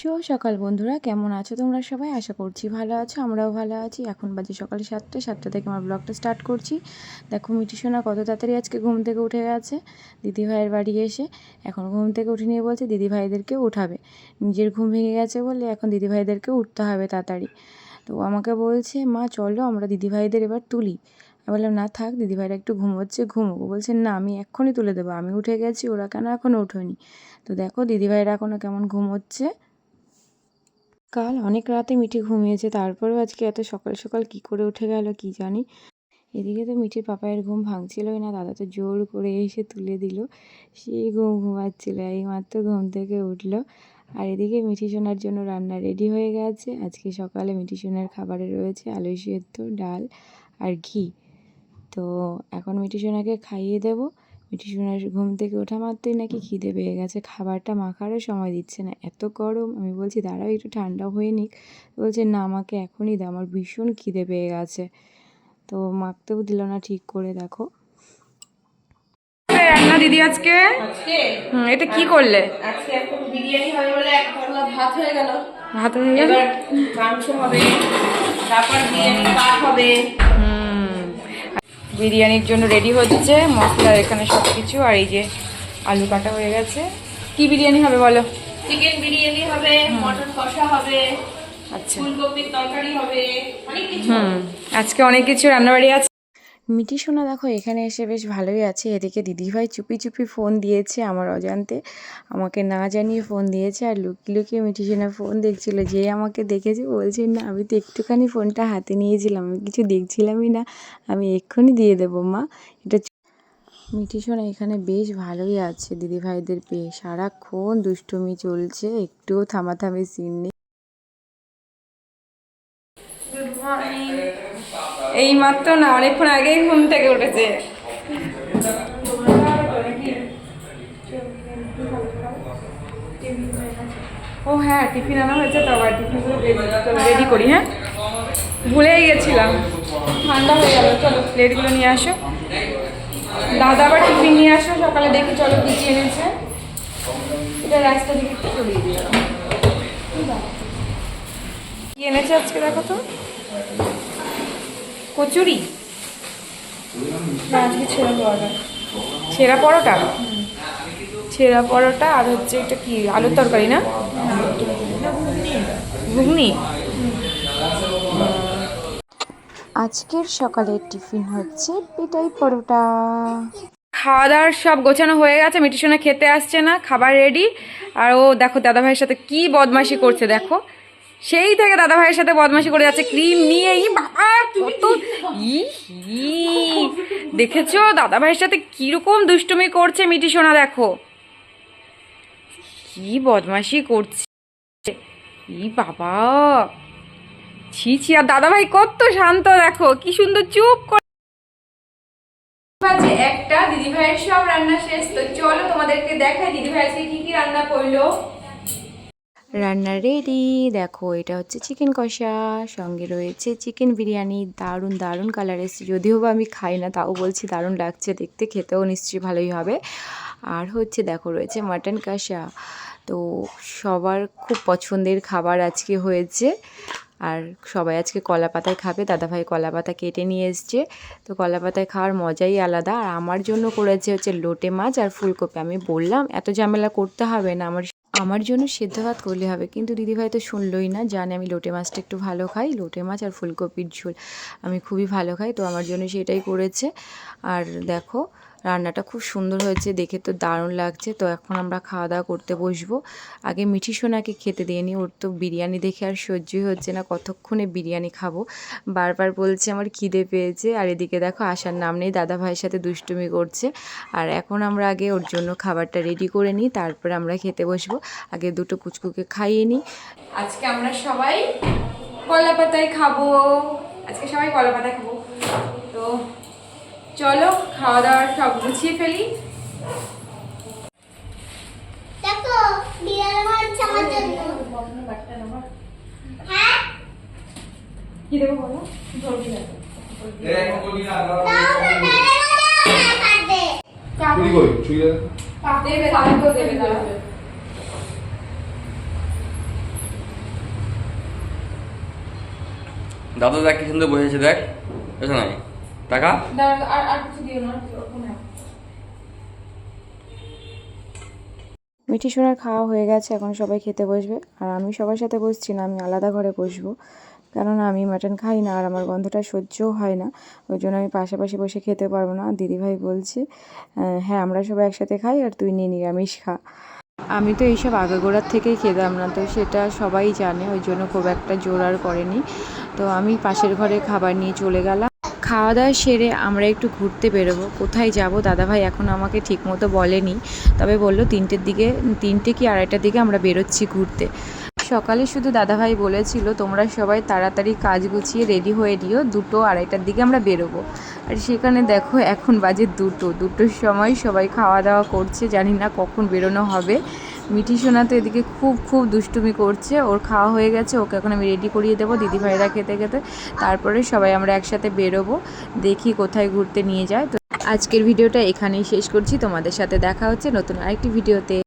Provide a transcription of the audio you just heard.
শুভ সকাল বন্ধুরা, কেমন আছো তোমরা সবাই? আশা করছি ভালো আছো, আমরাও ভালো আছি। এখন বাজে সকাল সাতটা সাতটা থেকে আমার ব্লগটা স্টার্ট করছি। দেখো মিটি সোনা কত তাড়াতাড়ি আজকে ঘুম থেকে উঠে গেছে। দিদিভাইয়ের বাড়ি এসে এখন ঘুম থেকে উঠে নিয়ে বলছে দিদিভাইদেরকে উঠাবে। নিজের ঘুম ভেঙে গেছে বলে এখন দিদিভাইদেরকে উঠতে হবে তাড়াতাড়ি। তো আমাকে বলছে, মা, চলো, আমরা দিদিভাইদের এবার তুলি। আমি বললাম, না থাক দিদিভাইরা একটু ঘুমোচ্ছে ঘুমোবো বলছে, না, আমি এক্ষুনি তুলে দেবো। আমি উঠে গেছি, ওরা কেন এখনও উঠোনি তো দেখো দিদিভাইরা এখনও কেমন ঘুমোচ্ছে। কাল অনেক রাতে মিঠি ঘুমিয়েছে, তারপরেও আজকে এত সকাল সকাল কি করে উঠে গেল কি জানি। এদিকে তো মিঠির পাপায়ের ঘুম ভাঙছিলই না, দাদা তো জোর করে এসে তুলে দিল। সেই ঘুম ঘুমাচ্ছিল এই মাত্র ঘুম থেকে উঠল। আর এদিকে মিঠি সোনার জন্য রান্না রেডি হয়ে গেছে। আজকে সকালে মিঠি সোনার খাবারে রয়েছে আলু সেদ্ধ, ডাল আর ঘি। তো এখন মিঠি সোনাকে খাইয়ে দেবো। মিঠি সোনার ঘুম থেকে ওঠা মাত্রই নাকি খিদে পেয়ে গেছে। খাবারটা মাখারও সময় দিচ্ছে না। এত গরম আমি বলছি দাঁড়াও একটু ঠান্ডা হয়ে নিক। বলছে না আমাকে এখনই দাও আমার ভীষণ খিদে পেয়ে গেছে। তো মাখতেও দিল না ঠিক করে দেখো। রান্না দিদি আজকে? আজকে? এটা কি করলে? আজকে এখন বিরিয়ানি হবে বলে এক পাতলা ভাত হয়ে গেল। ভাত হয়ে গেল? মাংস হবে তারপর বিরিয়ানি পাক হবে। হুম। বিরিয়ানির জন্য রেডি হচ্ছে মশলা এখানে সব কিছু আর এই যে আলু কাটা হয়ে গেছে। কি বিরিয়ানি হবে বলো? চিকেন বিরিয়ানি হবে মটন কষা হবে আচ্ছা। ফুলকপির তরকারি হবে অনেক কিছু হুম। আজকে অনেক কিছু রান্নাবাড়ি আছে। মিটি সোনা দেখো, এখানে এসে বেশ ভালোই আছে। এদিকে দিদিভাই চুপি চুপি ফোন দিয়েছে আমার অজান্তে। আমাকে না জানিয়ে ফোন দিয়েছে আর লুকিয়ে লুকিয়ে মিটি সোনা ফোন দেখছিল। যে আমাকে দেখেছে বলছে, না, আমি তো একটুখানি ফোনটা হাতে নিয়েছিলাম, আমি কিছু দেখছিলামই না। আমি এক্ষুনি দিয়ে দেবো, মা। এটা চু- মিটি সোনা এখানে বেশ ভালোই আছে দিদিভাইদের পেয়ে। সারাক্ষণ দুষ্টুমি চলছে, একটুও থামাথামি সিন নেই। এই মাত্র না, অনেকক্ষণ আগেই ঘুম থেকে উঠেছে। ও হ্যাঁ টিফিন আনা হয়েছে তো, আবার টিফিনগুলো রেডি করি হ্যাঁ? ভুলেই গেছিলাম। ঠান্ডা হয়ে গেল, চলো প্লেটগুলো নিয়ে আসো। দাদা আবার টিফিন নিয়ে আসো, সকালে দেখি চলো কি এনেছে। এটা রাস্তা দিকে একটু দিও কি এনেছে আজকে দেখো তো? কচুরি? না আজকে ছেড়ে পড়া ছেঁড়া পরোটা? ছেঁড়া পরোটা আর হচ্ছে এটা কি আলুর তরকারি না? ঘুগনি। আজকের সকালের টিফিন হচ্ছে পেটাই পরোটা। খাওয়া দাওয়ার সব গোছানো হয়ে গেছে মিটিশনে খেতে আসছে না খাবার রেডি আর ও দেখো দাদা ভাইয়ের সাথে কি বদমাশি করছে দেখো। সেই থেকে দাদা ভাইয়ের সাথে বদমাশি করে যাচ্ছে, ক্রিম নিয়ে বাবা কত দেখেছ? দাদা ভাইয়ের সাথে কীরকম দুষ্টুমি করছে মিটি সোনা, দেখো। কি বদমাশি করছে। ই বাবা। ছি ছি, আর দাদা ভাই কত শান্ত, দেখো। কি সুন্দর চুপ করে একটা। দিদি ভাইয়ের সব রান্না শেষ। তো চলো তোমাদেরকে দেখাই দিদি ভাই আজকে কি কি রান্না করল? রান্না রেডি দেখো, এটা হচ্ছে চিকেন কষা, সঙ্গে রয়েছে চিকেন বিরিয়ানি, দারুণ দারুণ কালার এসেছে। যদিও বা আমি খাই না, তাও বলছি দারুণ লাগছে, দেখতে খেতেও নিশ্চয়ই ভালোই হবে। আর হচ্ছে দেখো, রয়েছে মাটন কষা। তো সবার খুব পছন্দের খাবার আজকে হয়েছে। আর সবাই আজকে কলা পাতায় খাবে, দাদাভাই কলা পাতা কেটে নিয়ে এসছে। তো কলা পাতায় খাওয়ার মজাই আলাদা। আর আমার জন্য করেছে হচ্ছে লোটে মাছ আর ফুলকপি। আমি বললাম, এত ঝামেলা করতে হবে না, আমার আমার জন্য সেদ্ধ ভাত করলে হবে। কিন্তু দিদিভাই তো শুনলই না, জানে আমি লোটে মাছটা একটু ভালো খাই, লোটে মাছ আর ফুলকপির ঝোল আমি খুবই ভালো খাই, তো আমার জন্য সেটাই করেছে। আর দেখো রান্নাটা খুব সুন্দর হয়েছে, দেখে তো দারুণ লাগছে। তো এখন আমরা খাওয়া দাওয়া করতে বসবো। আগে মিঠি সোনাকে খেতে দিয়ে নি, ওর তো বিরিয়ানি দেখে আর সহ্যই হচ্ছে না, কতক্ষণে বিরিয়ানি খাব? বারবার বলছে আমার খিদে পেয়েছে, আর এদিকে দেখো আসার নাম নেই, দাদা ভাইয়ের সাথে দুষ্টুমি করছে। আর এখন আমরা আগে ওর জন্য খাবারটা রেডি করে নিই তারপরে আমরা খেতে বসবো। আগে দুটো কুচকুকে খাইয়ে নিই আজকে আমরা সবাই কলা পাতায় খাব। আজকে সবাই কলা পাতায় খাব। চলো খাওয়া দাওয়ার সব গুছিয়ে ফেলি। দেবে দাদা দেখ কি সুন্দর বসেছে দেখ। এসে নাই টাকা? আর আর কিছু দিও না মিঠি সোনার খাওয়া হয়ে গেছে এখন সবাই খেতে বসবে। আর আমি সবার সাথে বসছি না আমি আলাদা ঘরে বসবো। কেননা আমি মাটন খাই না আর আমার গন্ধটা সহ্যও হয় না। ওই জন্য আমি পাশাপাশি বসে খেতে পারব না। দিদিভাই বলছে হ্যাঁ আমরা সবাই একসাথে খাই আর তুই নিয়ে নিরামিষ খা। আমি তো এইসব আগাগোড়ার থেকেই খেতাম না তো সেটা সবাই জানে ওই জন্য খুব একটা জোর আর করেনি। তো আমি পাশের ঘরে খাবার নিয়ে চলে গেলাম। খাওয়া দাওয়া সেরে আমরা একটু ঘুরতে বেরোবো। কোথায় যাব? দাদাভাই এখন আমাকে ঠিকমতো বলেনি। তবে বলল, তিনটের দিকে, তিনটে কি আড়াইটার দিকে আমরা বেরোচ্ছি ঘুরতে। সকালে শুধু দাদাভাই বলেছিল, তোমরা সবাই তাড়াতাড়ি কাজ গুছিয়ে রেডি হয়ে নিও, দুটো আড়াইটার দিকে আমরা বেরোবো। আর সেখানে দেখো, এখন বাজে দুটো। দুটোর সময় সবাই খাওয়া দাওয়া করছে, জানি না কখন বেরোনো হবে। মিঠি সোনা তো এদিকে খুব খুব দুষ্টুমি করছে। ওর খাওয়া হয়ে গেছে, ওকে এখন আমি রেডি করিয়ে দেবো দিদিভাইরা খেতে খেতে। তারপরে সবাই আমরা একসাথে বেরোবো, দেখি কোথায় ঘুরতে নিয়ে যায়। তো আজকের ভিডিওটা এখানেই শেষ করছি। তোমাদের সাথে দেখা হচ্ছে নতুন আরেকটি ভিডিওতে।